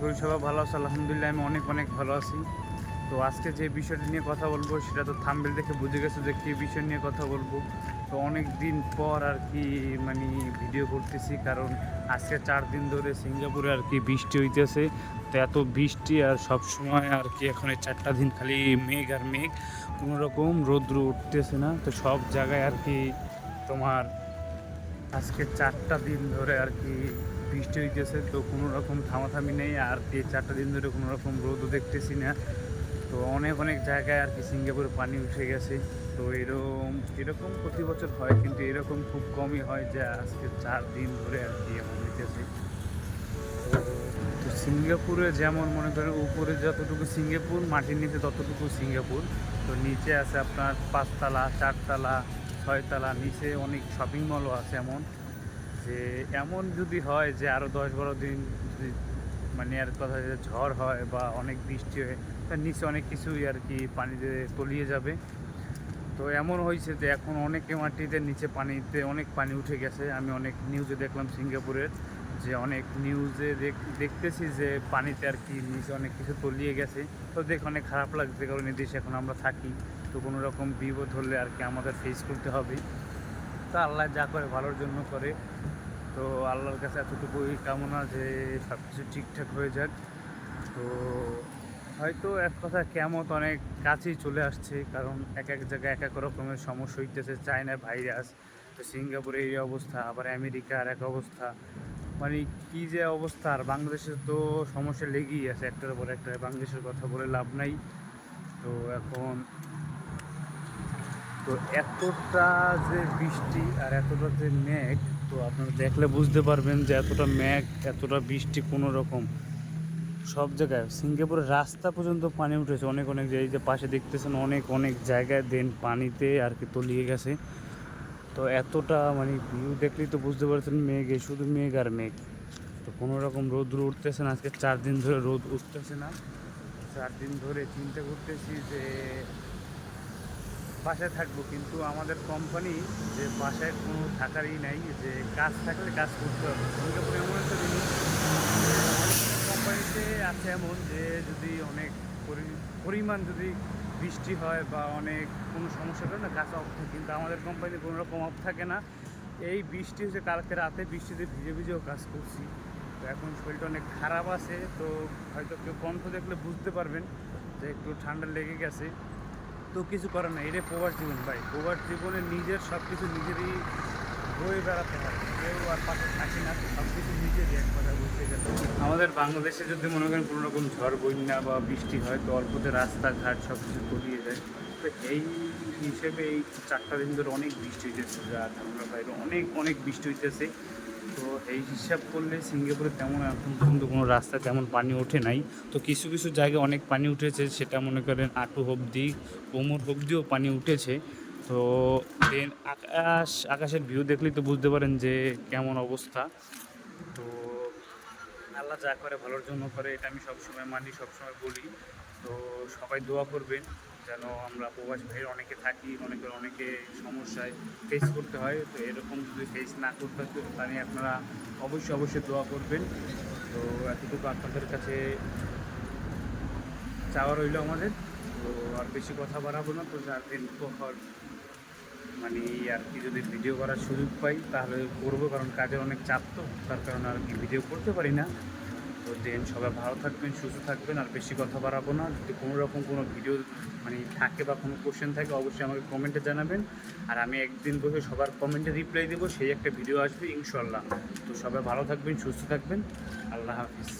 করি সবাই ভালো আছে। আলহামদুলিল্লাহ, আমি অনেক অনেক ভালো আছি। তো আজকে যে বিষয়টি নিয়ে কথা বলব, সেটা তো থাম্বেল দেখে বুঝে গেছো যে কী বিষয় নিয়ে কথা বলব। তো অনেক দিন পর আর কি মানে ভিডিও করতেছি, কারণ আজকে চার দিন ধরে সিঙ্গাপুরে আর কি বৃষ্টি হইতেছে। তো এত বৃষ্টি আর সব সময় আর কি এখন এই চারটা দিন খালি মেঘ আর মেঘ কোনো রকম রৌদ্র উঠতেছে না। তো সব জায়গায় আর কি তোমার আজকে চারটা দিন ধরে আর কি বৃষ্টি হইতেছে, তো কোনো রকম থামাথামি নেই, আর এই চারটা দিন ধরে কোনো রকম রোদও দেখতেছি না। তো অনেক অনেক জায়গায় আর কি সিঙ্গাপুরে পানি উঠে গেছে। তো এরকম এরকম প্রতি বছর হয়, কিন্তু এরকম খুব কমই হয় যে আজকে চার দিন ধরে আর কি হইতেছে। তো সিঙ্গাপুরে যেমন মনে করেন উপরে যতটুকু সিঙ্গাপুর, মাটির নিচে ততটুকু সিঙ্গাপুর। তো নিচে আছে আপনার পাঁচতলা, চারতলা, ছয়তলা, নিচে অনেক শপিং মলও আছে এমন। যে এমন যদি হয় যে আরও দশ বারো দিন যদি মানে আর কথা যে ঝড় হয় বা অনেক বৃষ্টি হয়, তার নিচে অনেক কিছুই আর কি পানিতে তলিয়ে যাবে। তো এমন হয়েছে যে এখন অনেক মাটিতে নিচে পানিতে অনেক পানি উঠে গেছে। আমি অনেক নিউজে দেখলাম সিঙ্গাপুরের যে অনেক নিউজে দেখতেছি যে পানিতে আর কি নিচে অনেক কিছু তলিয়ে গেছে। তো দেখে অনেক খারাপ লাগছে কারণ এই দেশে এখন আমরা থাকি। তো কোনো রকম বিপদ হলে আর কি আমাদের ফেস করতে হবে। তো আল্লাহ যা করে ভালোর জন্য করে। তো আল্লাহর কাছে এতটুকুই কামনা যে সব কিছু ঠিকঠাক হয়ে যাক। তো হয়তো এক কথা কেমত অনেক কাছেই চলে আসছে, কারণ এক এক জায়গায় এক এক রকমের সমস্যা হইতেছে। চায়না ভাইরাস, তো সিঙ্গাপুরে এই অবস্থা, আবার আমেরিকার এক অবস্থা। মানে কী যে অবস্থা, আর বাংলাদেশের তো সমস্যা লেগেই আছে একটার পর একটা। বাংলাদেশের কথা বলে লাভ নাই। তো এখন তো এতটা যে বৃষ্টি আর এতটা যে মেঘ, তো আপনারা দেখলে বুঝতে পারবেন যে এতটা মেঘ, এতটা বৃষ্টি কোনো রকম। সব জায়গায়, সিঙ্গাপুরের রাস্তা পর্যন্ত পানি উঠেছে অনেক অনেক এই যে পাশে দেখতেছেন অনেক অনেক জায়গায় দেন পানিতে আর কি তলিয়ে গেছে। তো এতটা মানে ভিউ দেখলেই তো বুঝতে পারছেন মেঘে শুধু মেঘ আর মেঘ। তো কোনো রকম রোদ উঠতেছে না, আজকে চার দিন ধরে রোদ উঠতেছে না। চার দিন ধরে চিন্তা করতেছি যে বাসায় থাকব, কিন্তু আমাদের কোম্পানি যে বাসায় কোনো থাকারই নাই, যে কাজ থাকলে কাজ করতে হবে। সিঙ্গাপুরে এমন একটা জিনিস কোম্পানিতে আছে এমন যে যদি অনেক পরিমাণ যদি বৃষ্টি হয় বা অনেক কোনো সমস্যা হয় না কাজ অফ থাকে, কিন্তু আমাদের কোম্পানিতে কোনো রকম অফ থাকে না। এই বৃষ্টি হচ্ছে কালকে রাতে বৃষ্টিতে ভিজে ভিজেও কাজ করছি। তো এখন শরীরটা অনেক খারাপ আছে, তো হয়তো কেউ কণ্ঠ দেখলে বুঝতে পারবেন যে একটু ঠান্ডা লেগে গেছে। তো কিছু করার না এটা প্রবাস জীবন ভাই। প্রবাস জীবনে নিজের সব কিছু নিজেরই বয়ে বেড়াতে হয়। কেউ আর পাশে থাকি না সব কিছু নিজেরই এক কথা বুঝতে গেলে। আমাদের বাংলাদেশে যদি মনে করেন কোনো রকম ঝড়, বন্যা বা বৃষ্টি হয়, তো অল্পতে রাস্তাঘাট সব কিছু তলিয়ে যায় তো এই হিসেবে এই চারটা দিন ধরে অনেক বৃষ্টি হইতেছে, যা ধারণা বাইরে অনেক অনেক বৃষ্টি হইতেছে। তো এই হিসাব করলে সিঙ্গাপুরে তেমন এখন পর্যন্ত কোনো রাস্তায় তেমন পানি ওঠে নাই। তো কিছু কিছু জায়গায় অনেক পানি উঠেছে, সেটা মনে করেন আটু অবধি, কোমর অবধিও পানি উঠেছে। তো দেন আকাশ, আকাশের ভিউ দেখলেই তো বুঝতে পারেন যে কেমন অবস্থা। তো আল্লাহ যা করে ভালোর জন্য করে, এটা আমি সবসময় মানি, সবসময় বলি। তো সবাই দোয়া করবেন। যেন আমরা প্রবাস ভাইয়ের অনেকে থাকি অনেকের অনেকে সমস্যায় ফেস করতে হয়। তো এরকম যদি ফেস না করতে হয় তাহলে আপনারা অবশ্যই অবশ্যই দোয়া করবেন। তো এতটুকু আপনাদের কাছে চাওয়া রইল আমাদের। তো আর বেশি কথা বাড়াবো না। তো যার দিন পর মানে আর কি যদি ভিডিও করার সুযোগ পাই, তাহলে করব। কারণ কাজের অনেক চাপ তো, তার কারণে আর কি ভিডিও করতে পারি না। দেন। সবাই ভালো থাকবেন, সুস্থ থাকবেন, আর বেশি কথা বাড়াবো না। যদি কোনো রকম কোনো ভিডিও মানে থাকে বা কোনো কোশ্চেন থাকে, অবশ্যই আমাকে কমেন্টে জানাবেন। আর আমি একদিন বসে সবার কমেন্টে রিপ্লাই দেবো, সেই একটা ভিডিও আসবে ইনশাল্লাহ তো সবাই ভালো থাকবেন, সুস্থ থাকবেন। আল্লাহ হাফিজ।